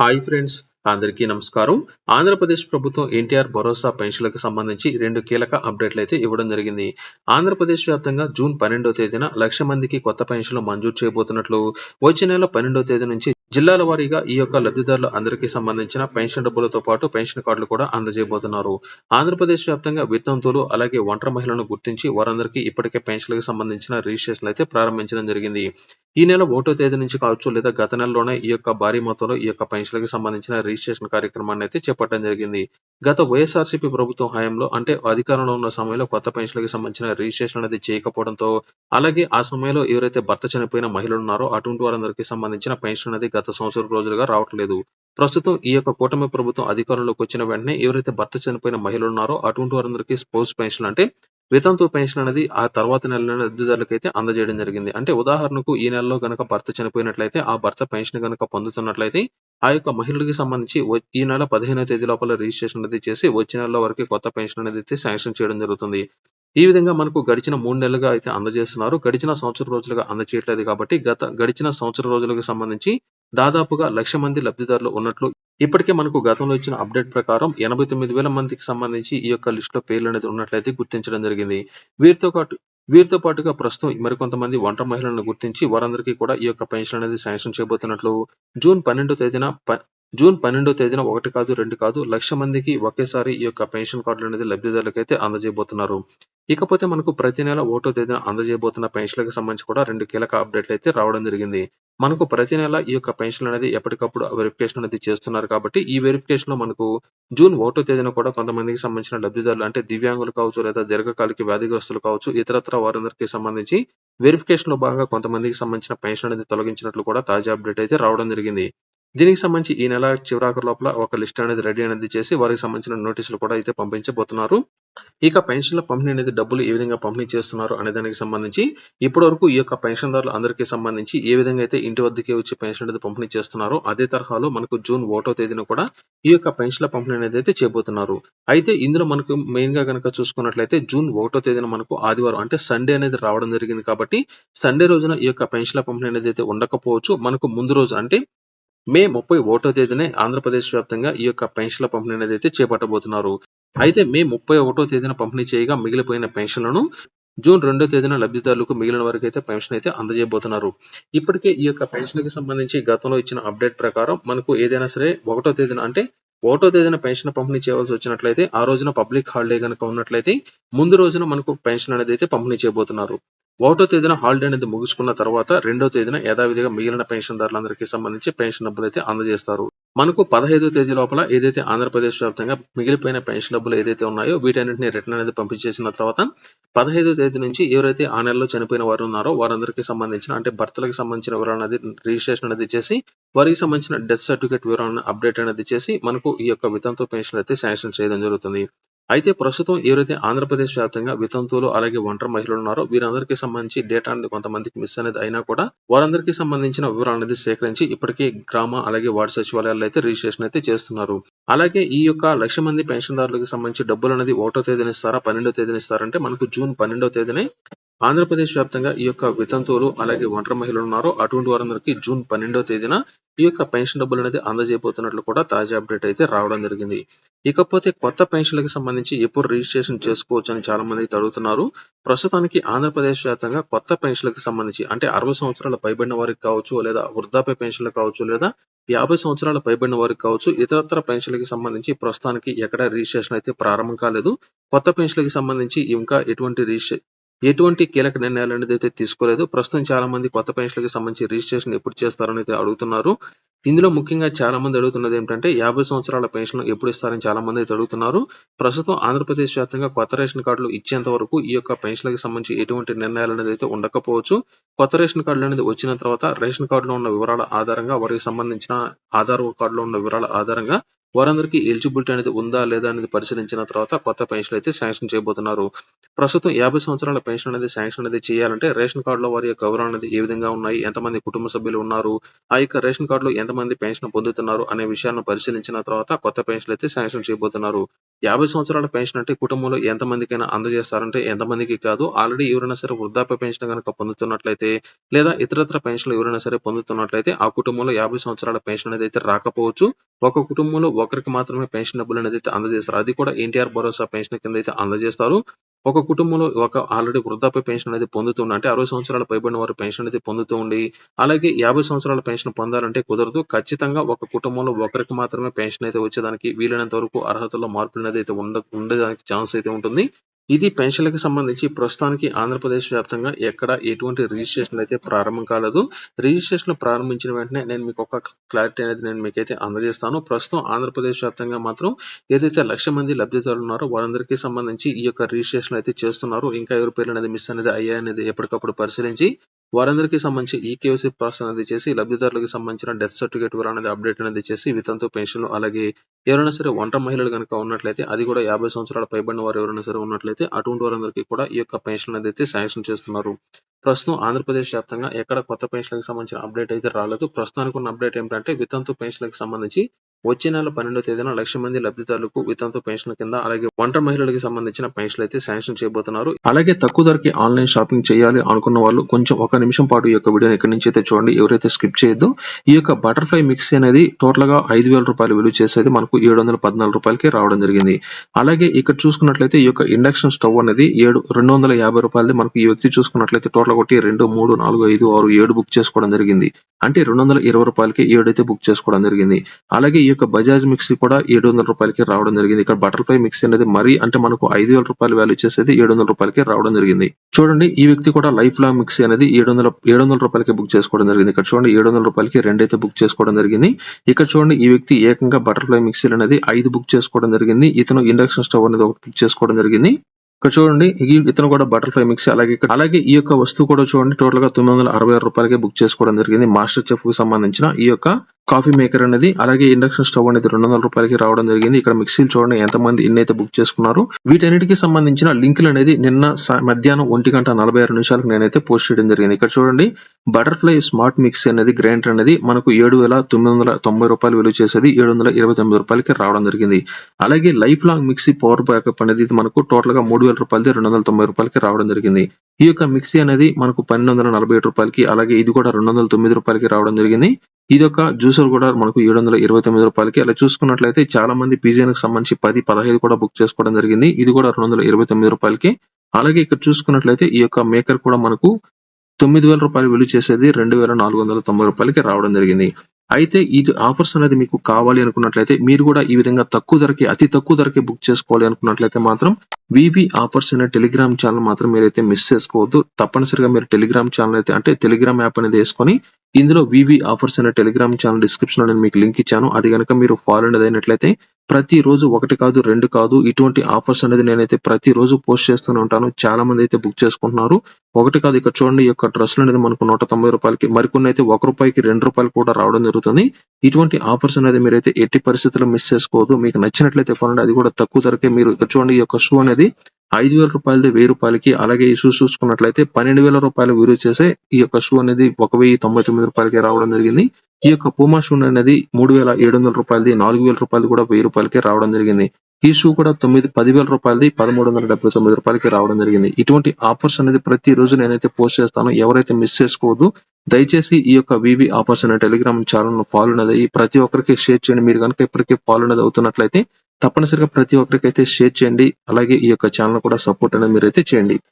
Hi friends అందరికీ నమస్కారం. ఆంధ్రప్రదేశ్ ప్రభుత్వం ఎన్టీఆర్ భరోసా పెన్షన్లకు సంబంధించి రెండు కీలక అప్డేట్లు అయితే ఇవ్వడం జరిగింది. ఆంధ్రప్రదేశ్ వ్యాప్తంగా జూన్ పన్నెండో తేదీన లక్ష మందికి కొత్త పెన్షన్లు మంజూరు చేయబోతున్నట్లు వచ్చే నెల పన్నెండో తేదీ నుంచి జిల్లాల వారీగా ఈ యొక్క లబ్ధిదారులు అందరికీ సంబంధించిన పెన్షన్ డబ్బులతో పాటు పెన్షన్ కార్డులు కూడా అందజేయబోతున్నారు. ఆంధ్రప్రదేశ్ వ్యాప్తంగా వితంతువులు అలాగే ఒంటరి మహిళలను గుర్తించి వారందరికీ ఇప్పటికే పెన్షన్లకు సంబంధించిన రిజిస్ట్రేషన్ అయితే ప్రారంభించడం జరిగింది. ఈ నెల ఒకటో తేదీ నుంచి కావచ్చు లేదా గత నెలలోనే ఈ యొక్క భారీ మొత్తంలో ఈ యొక్క పెన్షన్లకు సంబంధించిన రిజిస్ట్రేషన్ కార్యక్రమాన్ని అయితే చేపట్టడం జరిగింది. గత వైఎస్ఆర్సీపీ ప్రభుత్వం హయాంలో అంటే అధికారంలో ఉన్న సమయంలో కొత్త పెన్షన్లకు సంబంధించిన రిజిస్ట్రేషన్ అనేది చేయకపోవడంతో అలాగే ఆ సమయంలో ఎవరైతే భర్త చనిపోయిన మహిళలు ఉన్నారో అటువంటి వారందరికీ సంబంధించిన పెన్షన్ అనేది గత సంవత్సరం రోజులుగా రావట్లేదు. ప్రస్తుతం ఈ యొక్క కూటమి ప్రభుత్వం అధికారంలోకి వచ్చిన వెంటనే ఎవరైతే భర్త చనిపోయిన మహిళలు ఉన్నారో అటువంటి వారందరికీ స్పోర్ట్స్ పెన్షన్ అంటే వితంతు పెన్షన్ అనేది ఆ తర్వాత నెల లబ్ధిదారులకు అయితే అందజేయడం జరిగింది. అంటే ఉదాహరణకు ఈ నెలలో గనక భర్త చనిపోయినట్లయితే ఆ భర్త పెన్షన్ గనక పొందుతున్నట్లయితే ఆ యొక్క మహిళలకి సంబంధించి ఈ నెల పదిహేనో తేదీ లోపల రిజిస్ట్రేషన్ అనేది చేసి వచ్చే నెల వరకు కొత్త పెన్షన్ అనేది అయితే శాంక్షన్ చేయడం జరుగుతుంది. ఈ విధంగా మనకు గడిచిన మూడు నెలలుగా అయితే అందజేస్తున్నారు. గడిచిన సంవత్సరం రోజులుగా అందచేయట్లేదు కాబట్టి గత గడిచిన సంవత్సరం రోజులకు సంబంధించి దాదాపుగా లక్ష మంది లబ్ధిదారులు ఉన్నట్లు ఇప్పటికే మనకు గతంలో ఇచ్చిన అప్డేట్ ప్రకారం ఎనభై తొమ్మిది వేల మందికి సంబంధించి ఈ యొక్క లిస్ట్లో పేర్లు అనేది ఉన్నట్లయితే గుర్తించడం జరిగింది. వీరితో పాటు వీరితో పాటుగా ప్రస్తుతం మరికొంతమంది ఒంటరి మహిళలను గుర్తించి వారందరికీ కూడా ఈ యొక్క పెన్షన్ అనేది శాంక్షన్ చేయబోతున్నట్లు జూన్ పన్నెండో తేదీన ప- జూన్ పన్నెండో తేదీన ఒకటి కాదు రెండు కాదు లక్ష మందికి ఒకేసారి ఈ యొక్క పెన్షన్ కార్డులు అనేది లబ్ధిదారులకైతే అందజేయబోతున్నారు. ఇకపోతే మనకు ప్రతి నెల ఒకటో తేదీన అందజేయబోతున్న పెన్షన్లకు సంబంధించి కూడా రెండు కీలక అప్డేట్లు అయితే రావడం జరిగింది. మనకు ప్రతి నెల ఈ యొక్క పెన్షన్ అనేది ఎప్పటికప్పుడు వెరిఫికేషన్ అనేది చేస్తున్నారు కాబట్టి ఈ వెరిఫికేషన్లో మనకు జూన్ ఒకటో తేదీన కూడా కొంతమందికి సంబంధించిన లబ్ధిదారులు అంటే దివ్యాంగులు కావచ్చు లేదా దీర్ఘకాలిక వ్యాధిగ్రస్తులు కావచ్చు ఇతరత్ర వారందరికీ సంబంధించి వెరిఫికేషన్లో భాగంగా కొంతమందికి సంబంధించిన పెన్షన్ అనేది తొలగించినట్లు కూడా తాజా అప్డేట్ అయితే రావడం జరిగింది. దీనికి సంబంధించి ఈ నెల చివరాఖరు లోపల ఒక లిస్ట్ అనేది రెడీ అనేది చేసి వారికి సంబంధించిన నోటీసులు కూడా అయితే పంపించబోతున్నారు. ఇక పెన్షన్ల పంపిణీ అనేది డబ్బులు ఏ విధంగా పంపిణీ చేస్తున్నారు అనే దానికి సంబంధించి ఇప్పటి వరకు ఈ యొక్క పెన్షన్దారులు అందరికీ సంబంధించి ఏ విధంగా అయితే ఇంటి వద్దకే వచ్చి పెన్షన్ అనేది పంపిణీ చేస్తున్నారో అదే తరహాలో మనకు జూన్ ఒకటో తేదీన కూడా ఈ యొక్క పెన్షన్ల పంపిణీ అనేది అయితే చేయబోతున్నారు. అయితే ఇందులో మనకు మెయిన్గా కనుక చూసుకున్నట్లయితే జూన్ ఒకటో తేదీన మనకు ఆదివారం అంటే సండే అనేది రావడం జరిగింది కాబట్టి సండే రోజున ఈ యొక్క పెన్షన్ల పంపిణీ అనేది అయితే ఉండకపోవచ్చు. మనకు ముందు రోజు అంటే మే ముప్పై ఒకటో తేదీనే ఆంధ్రప్రదేశ్ వ్యాప్తంగా ఈ యొక్క పెన్షన్ల పంపిణీ అనేది అయితే చేపట్టబోతున్నారు. అయితే మే ముప్పై ఒకటో తేదీన పంపిణీ చేయగా మిగిలిపోయిన పెన్షన్లను జూన్ రెండో తేదీన లబ్ధిదారులకు మిగిలిన వరకు అయితే పెన్షన్ అయితే అందజేయబోతున్నారు. ఇప్పటికే ఈ యొక్క పెన్షన్కి సంబంధించి గతంలో ఇచ్చిన అప్డేట్ ప్రకారం మనకు ఏదైనా సరే ఒకటో తేదీన అంటే ఒకటో తేదీన పెన్షన్ పంపిణీ చేయవలసి వచ్చినట్లయితే ఆ రోజున పబ్లిక్ హాలిడే కనుక ఉన్నట్లయితే ముందు రోజున మనకు పెన్షన్ అనేది అయితే పంపిణీ చేయబోతున్నారు. ఒకటో తేదీన హాలిడే అనేది ముగుసుకున్న తర్వాత రెండో తేదీన యథావిధిగా మిగిలిన పెన్షన్దారులందరికీ సంబంధించి పెన్షన్ డబ్బులు అయితే అందజేస్తారు. మనకు పదహైదో తేదీ లోపల ఏదైతే ఆంధ్రప్రదేశ్ వ్యాప్తంగా మిగిలిపోయిన పెన్షన్ డబ్బులు ఏదైతే ఉన్నాయో వీటన్నింటినీ రిటర్న్ అనేది పంపించేసిన తర్వాత పదహైదో తేదీ నుంచి ఎవరైతే ఆ నెలలో చనిపోయిన వారు ఉన్నారో వారందరికీ సంబంధించిన అంటే భర్తలకు సంబంధించిన వివరాలు అనేది రిజిస్ట్రేషన్ అనేది చేసి వారికి సంబంధించిన డెత్ సర్టిఫికేట్ వివరాలను అప్డేట్ అనేది చేసి మనకు ఈ యొక్క వితంతు పెన్షన్ అయితే శాంక్షన్ చేయడం జరుగుతుంది. అయితే ప్రస్తుతం ఎవరైతే ఆంధ్రప్రదేశ్ వ్యాప్తంగా వితంతువులు అలాగే ఒంటరి మహిళలు ఉన్నారో వీరందరికీ సంబంధించి డేటా అనేది కొంతమందికి మిస్ అనేది అయినా కూడా వారందరికీ సంబంధించిన వివరాలు అనేది సేకరించి ఇప్పటికే గ్రామ అలాగే వార్డు సచివాలయాల్లో అయితే రిజిస్ట్రేషన్ అయితే చేస్తున్నారు. అలాగే ఈ యొక్క లక్ష మంది పెన్షన్దారులకు సంబంధించి డబ్బులు అనేది ఒకటో తేదీన ఇస్తారా పన్నెండో తేదీన ఇస్తారంటే మనకు జూన్ పన్నెండో తేదీనే ఆంధ్రప్రదేశ్ వ్యాప్తంగా ఈ యొక్క వితంతువులు అలాగే ఒంటరి మహిళలు ఉన్నారో అటువంటి వారందరికీ జూన్ పన్నెండో తేదీన ఈ యొక్క పెన్షన్ డబ్బులు అనేది అందజేయబోతున్నట్లు కూడా తాజా అప్డేట్ అయితే రావడం జరిగింది. ఇకపోతే కొత్త పెన్షన్లకు సంబంధించి ఎప్పుడు రిజిస్ట్రేషన్ చేసుకోవచ్చు అని చాలా మంది అడుగుతున్నారు ప్రస్తుతానికి ఆంధ్రప్రదేశ్ వ్యాప్తంగా కొత్త పెన్షన్లకు సంబంధించి అంటే అరవై సంవత్సరాల పైబడిన వారికి కావచ్చు లేదా వృద్ధాప్య పెన్షన్లు కావచ్చు లేదా యాభై సంవత్సరాల పైబడిన వారికి కావచ్చు ఇతరత్ర పెన్షన్లకి సంబంధించి ప్రస్తుతానికి ఎక్కడ రిజిస్ట్రేషన్ అయితే ప్రారంభం కాలేదు. కొత్త పెన్షన్లకి సంబంధించి ఇంకా ఎటువంటి రిజిస్ట్రే ఎటువంటి కీలక నిర్ణయాలు అనేది అయితే తీసుకోలేదు. ప్రస్తుతం చాలా మంది కొత్త పెన్షన్లకి సంబంధించి రిజిస్ట్రేషన్ ఎప్పుడు చేస్తారని అయితే అడుగుతున్నారు. ఇందులో ముఖ్యంగా చాలా మంది అడుగుతున్నది ఏంటంటే యాభై సంవత్సరాల పెన్షన్ ఎప్పుడు ఇస్తారని చాలా మంది అయితే అడుగుతున్నారు. ప్రస్తుతం ఆంధ్రప్రదేశ్ వ్యాప్తంగా కొత్త రేషన్ కార్డులు ఇచ్చేంత వరకు ఈ యొక్క పెన్షన్లకు సంబంధించి ఎటువంటి నిర్ణయాలు అనేది అయితే ఉండకపోవచ్చు. కొత్త రేషన్ కార్డులు అనేది వచ్చిన తర్వాత రేషన్ కార్డులో ఉన్న వివరాల ఆధారంగా వారికి సంబంధించిన ఆధార్ కార్డులో ఉన్న వివరాల ఆధారంగా వారందరికీ ఎలిజిబిలిటీ అనేది ఉందా లేదా అనేది పరిశీలించిన తర్వాత కొత్త పెన్షన్ అయితే శాంక్షన్ చేయబోతున్నారు. ప్రస్తుతం యాభై సంవత్సరాల పెన్షన్ అనేది శాంక్షన్ అనేది చేయాలంటే రేషన్ కార్డులో వారి యొక్క వివరాలు అనేది ఏ విధంగా ఉన్నాయి ఎంతమంది కుటుంబ సభ్యులు ఉన్నారు ఆ యొక్క రేషన్ కార్డులో ఎంతమంది పెన్షన్ పొందుతున్నారు అనే విషయాన్ని పరిశీలించిన తర్వాత కొత్త పెన్షన్ అయితే శాంక్షన్ చేయబోతున్నారు. యాభై సంవత్సరాల పెన్షన్ అంటే కుటుంబంలో ఎంతమందికైనా అందజేస్తారంటే ఎంతమందికి కాదు ఆల్రెడీ ఎవరైనా సరే వృద్ధాప్య పెన్షన్ కనుక పొందుతున్నట్లయితే లేదా ఇతరత్ర పెన్షన్లు ఎవరైనా సరే పొందుతున్నట్లయితే ఆ కుటుంబంలో యాభై సంవత్సరాల పెన్షన్ అనేది అయితే రాకపోవచ్చు. ఒక కుటుంబంలో ఒకరికి మాత్రమే పెన్షన్ డబ్బులు అనేది అయితే అందజేస్తారు. అది కూడా ఎన్టీఆర్ భరోసా పెన్షన్ కింద అయితే అందజేస్తారు. ఒక కుటుంబంలో ఒక ఆల్రెడీ వృద్ధాప్య పెన్షన్ అనేది పొందుతున్న అంటే అరవై సంవత్సరాల పైబడిన వారు పెన్షన్ అనేది పొందుతూ ఉండి అలాగే యాభై సంవత్సరాల పెన్షన్ పొందాలంటే కుదరదు. ఖచ్చితంగా ఒక కుటుంబంలో ఒకరికి మాత్రమే పెన్షన్ అయితే వచ్చేదానికి వీలైనంత వరకు అర్హతలో మార్పులు అనేది అయితే ఉండ ఉండడానికి ఛాన్స్ అయితే ఉంటుంది. ఇది పెన్షన్లకు సంబంధించి ప్రస్తుతానికి ఆంధ్రప్రదేశ్ వ్యాప్తంగా ఎక్కడ ఎటువంటి రిజిస్ట్రేషన్ అయితే ప్రారంభం కాలేదు. రిజిస్ట్రేషన్ ప్రారంభించిన వెంటనే నేను మీకు ఒక క్లారిటీ అనేది నేను మీకైతే అందజేస్తాను. ప్రస్తుతం ఆంధ్రప్రదేశ్ వ్యాప్తంగా మాత్రం ఏదైతే లక్ష మంది లబ్ధిదారులు ఉన్నారో వారందరికీ సంబంధించి ఈ యొక్క రిజిస్ట్రేషన్ అయితే చేస్తున్నారు. ఇంకా ఎవరి పేర్లు అనేది మిస్ అనేది అయ్యాయనేది ఎప్పటికప్పుడు పరిశీలించి వారందరికీ సంబంధించి ఈ కేవైసీ ప్రాసెస్ అనేది చేసి లబ్ధిదారులకు సంబంధించిన డెత్ సర్టిఫికేట్ వివరణ అనేది అప్డేట్ అనేది చేసి వితంతు పెన్షన్లు అలాగే ఎవరైనా సరే ఒంటరి మహిళలు కనుక ఉన్నట్లయితే అది కూడా యాభై సంవత్సరాల పైబడిన వారు ఎవరైనా సరే ఉన్నట్లయితే అటువంటి వారందరికీ కూడా ఈ యొక్క పెన్షన్ అనేది అయితే శాంక్షన్ చేస్తున్నారు. ప్రస్తుతం ఆంధ్రప్రదేశ్ వ్యాప్తంగా ఎక్కడ కొత్త పెన్షన్లకు సంబంధించిన అప్డేట్ అయితే రాలేదు. ప్రస్తుతానికి ఉన్న అప్డేట్ ఏంటంటే వితంతు పెన్షన్లకు సంబంధించి వచ్చే నెల పన్నెండో తేదీన లక్ష మంది లబ్ధిదారులకు వితంతు పెన్షన్ కింద అలాగే ఒంటరి మహిళలకు సంబంధించిన పెన్షన్లు అయితే శాంక్షన్ చేయబోతున్నారు. అలాగే తక్కువ ధరకి ఆన్లైన్ షాపింగ్ చేయాలి అనుకున్న వాళ్ళు కొంచెం ఒక నిమిషం పాటు ఈ యొక్క వీడియోని ఇక్కడ నుంచి అయితే చూడండి. ఎవరైతే స్కిప్ చేయొద్దు ఈ యొక్క బటర్ఫ్లై మిక్సీ అనేది టోటల్గా ఐదు వేల రూపాయలు విలువ చేసేది మనకు ఏడు వందల పద్నాలుగు రూపాయలకి రావడం జరిగింది. అలాగే ఇక్కడ చూసుకున్నట్లయితే ఈ యొక్క ఇండక్షన్ స్టవ్ అనేది ఏడు రెండు వందల యాభై రూపాయలది మనకు ఈ వ్యక్తి చూసుకున్నట్లయితే టోటల్ కొట్టి రెండు మూడు నాలుగు ఐదు ఆరు ఏడు బుక్ చేసుకోవడం జరిగింది. అంటే రెండు వందల ఇరవై రూపాయలకి ఏడు అయితే బుక్ చేసుకోవడం జరిగింది. అలాగే ఈ యొక్క బజాజ్ మిక్సీ కూడా ఏడు వందల రూపాయలకి రావడం జరిగింది. ఇక్కడ బటర్ఫ్లై మిక్సీ అనేది మరీ అంటే మనకు ఐదు వేల రూపాయల వాల్యూ చేసేది ఏడు వందల రూపాయలకి రావడం జరిగింది. చూడండి ఈ వ్యక్తి కూడా లైఫ్ లాంగ్ మిక్సీ అనేది ఏడు వందల ఏడు వందల రూపాయలకి బుక్ చేసుకోవడం జరిగింది. ఇక్కడ చూడండి ఏడు వందల రూపాయలకి రెండైతే బుక్ చేసుకోవడం జరిగింది. ఇక్కడ చూడండి ఈ వ్యక్తి ఏకంగా బటర్ఫ్లై మిక్సీలు అనేది ఐదు బుక్ చేసుకోవడం జరిగింది. ఇతను ఇండక్షన్ స్టవ్ అనేది ఒకటి బుక్ చేసుకోవడం జరిగింది. ఇక్కడ చూడండి ఇతను కూడా బటర్ఫ్లై మిక్సీ అలాగే ఇక్కడ అలాగే ఈ యొక్క వస్తువు కూడా చూడండి టోటల్గా తొమ్మిది వందల అరవై ఆరు రూపాయలకి బుక్ చేసుకోవడం జరిగింది. మాస్టర్ చెఫ్కు సంబంధించిన ఈ యొక్క కాఫీ మేకర్ అనేది అలాగే ఇండక్షన్ స్టవ్ అనేది రెండు వందల రూపాయలకి రావడం జరిగింది. ఇక్కడ మిక్సీలు చూడండి ఎంతమంది ఎన్ని అయితే బుక్ చేసుకున్నారు. వీటన్నిటికి సంబంధించిన లింకులు అనేది నిన్న మధ్యాహ్నం ఒంటి గంట నలభై ఆరు నిమిషాలకు నేనైతే పోస్ట్ చేయడం జరిగింది. ఇక్కడ చూడండి బటర్ఫ్లై స్మార్ట్ మిక్సీ అనేది గ్రైండర్ అనేది మనకు ఏడు వేల తొమ్మిది వందల తొంభై రూపాయలు విలువ చేసేది ఏడు వందల ఇరవై తొమ్మిది రూపాయలకి రావడం జరిగింది. అలాగే life long mixie power backup అనేది ఇది మనకు టోటల్గా మూడు వేల రూపాయలది రెండు వందల తొంభై రూపాయలకి రావడం జరిగింది. ఈ యొక్క మిక్సీ అనేది మనకు పన్నెండు వందల నలభై ఏడు రూపాయలకి అలాగే ఇది కూడా రెండు వందల తొమ్మిది రూపాయలకి రావడం జరిగింది. ఇది ఒక జ్యూస్ జ్యూసర్ కూడా. మనకు ఏడు వందల ఇరవై తొమ్మిది రూపాయలకి. అలా చూసుకున్నట్లయితే చాలా మంది పిజిఎన్కి సంబంధించి పది పదహైదు కూడా బుక్ చేసుకోవడం జరిగింది. ఇది కూడా రెండు వందల ఇరవై తొమ్మిది రూపాయలకి. అలాగే ఇక్కడ చూసుకున్నట్లయితే ఈ యొక్క మేకర్ కూడా మనకు తొమ్మిది వేల రూపాయలు విలువ చేసేది రెండు వేల నాలుగు వందల తొంభై రూపాయలకి రావడం జరిగింది. అయితే ఇది ఆఫర్స్ అనేది మీకు కావాలి అనుకున్నట్లయితే మీరు కూడా ఈ విధంగా తక్కువ ధరకి అతి తక్కువ ధరకి బుక్ చేసుకోవాలి అనుకున్నట్లయితే మాత్రం వివి ఆఫర్స్ అనే టెలిగ్రామ్ ఛానల్ మాత్రం మీరైతే మిస్ చేసుకోవద్దు. తప్పనిసరిగా మీరు టెలిగ్రామ్ ఛానల్ అయితే అంటే టెలిగ్రామ్ యాప్ అనేది వేసుకొని ఇందులో వివి ఆఫర్స్ అనే టెలిగ్రామ్ ఛానల్ డిస్క్రిప్షన్లో నేను మీకు లింక్ ఇచ్చాను. అది కనుక మీరు ఫాలో అనేది అయినట్లయితే ప్రతి రోజు ఒకటి కాదు రెండు కాదు ఇటువంటి ఆఫర్స్ అనేది నేనైతే ప్రతి రోజు పోస్ట్ చేస్తూనే ఉంటాను. చాలా మంది అయితే బుక్ చేసుకుంటున్నారు. ఒకటి కాదు ఇక్కడ చూడండి ఈ యొక్క డ్రెస్సులు అనేది మనకు నూట తొంభై రూపాయలకి మరికొన్ని అయితే ఒక రూపాయికి రెండు రూపాయలు కూడా రావడం జరుగుతుంది. ఇటువంటి ఆఫర్స్ అనేది మీరైతే ఎట్టి పరిస్థితుల్లో మిస్ చేసుకోవద్దు. మీకు నచ్చినట్లయితే కొనండి అది కూడా తక్కువ ధరకే మీరు ఇక్కడ చూడండి ఈ యొక్క షూ అనేది ఐదు వేల రూపాయలది వెయ్యి రూపాయలకి అలాగే ఈ షూస్ చూసుకున్నట్లయితే పన్నెండు వేల రూపాయలు విలువ చేసే ఈ యొక్క షూ అనేది ఒక వెయ్యి తొంభై తొమ్మిది రూపాయలకి రావడం జరిగింది. ఈ యొక్క పూమా షూ అనేది మూడు వేల ఏడు వందల రూపాయలది నాలుగు వేల రూపాయలు కూడా వెయ్యి రూపాయలకి రావడం జరిగింది. ఈ షూ కూడా తొమ్మిది పదివేల రూపాయలది పదమూడు వందల డెబ్బై తొమ్మిది రూపాయలకి రావడం జరిగింది. ఇటువంటి ఆఫర్స్ అనేది ప్రతి రోజు నేనైతే పోస్ట్ చేస్తాను. ఎవరైతే మిస్ చేసుకోవద్దు దయచేసి ఈ యొక్క వివి ఆఫర్స్ అనే టెలిగ్రామ్ ఛానల్ ఫాలో అనేది ప్రతి ఒక్కరికి షేర్ చేయండి. మీరు కనుక ఇప్పటికే ఫాలో అనేది అవుతున్నట్లయితే తప్పనిసరిగా ప్రతి ఒక్కరికి అయితే షేర్ చేయండి. అలాగే ఈ యొక్క ఛానల్ కూడా సపోర్ట్ అనేది మీరైతే చేయండి.